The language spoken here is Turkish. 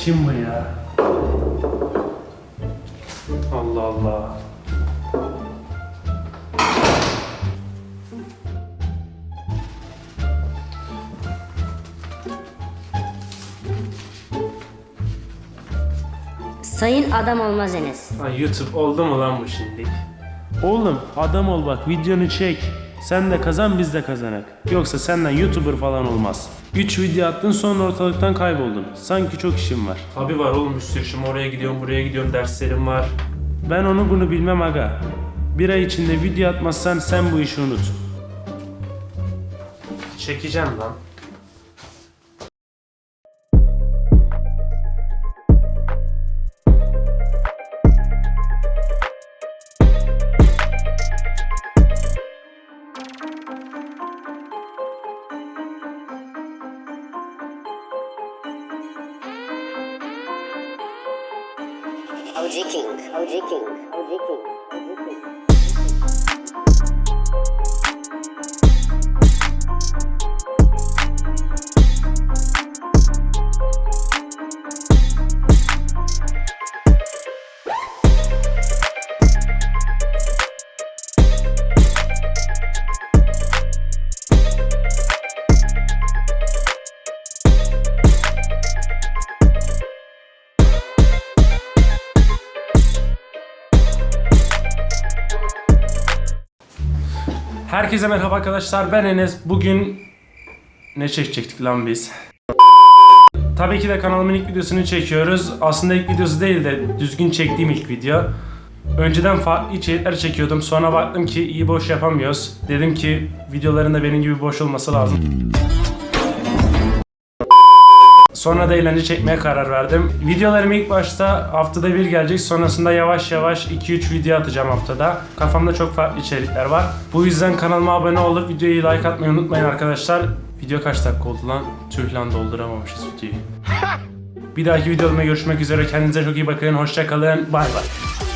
Kim bu ya? Allah Allah. Sayın adam olmaz Enes. Lan YouTube oldu mu lan bu şimdi? Oğlum adam ol bak videonu çek. Sen de kazan biz de kazanak. Yoksa senden YouTuber falan olmaz. 3 video attın sonra ortalıktan kayboldun. Sanki çok işim var. Abi var oğlum bir sürü işim. Oraya gidiyorum buraya gidiyorum derslerim var. Ben onu bunu bilmem aga. Bir ay içinde video atmazsan sen bu işi unut. Çekeceğim lan. OG King, OG King, OG King, OG King. Herkese merhaba arkadaşlar ben Enes. Bugün ne çekecektik lan biz? Tabii ki de kanalımın ilk videosunu çekiyoruz. Aslında ilk videosu değil de düzgün çektiğim ilk video. Önceden farklı içerikler çekiyordum. Sonra baktım ki iyi boş yapamıyoruz. Dedim ki videoların da benim gibi boş olması lazım. Sonra da eğlence çekmeye karar verdim. Videolarım ilk başta haftada bir gelecek. Sonrasında yavaş yavaş 2-3 video atacağım haftada. Kafamda çok farklı içerikler var. Bu yüzden kanalıma abone olup videoyu like atmayı unutmayın arkadaşlar. Video kaç dakika oldu lan? Tüh lan dolduramamışız videoyu. bir dahaki videoda görüşmek üzere. Kendinize çok iyi bakın. Hoşça kalın. Bay bay.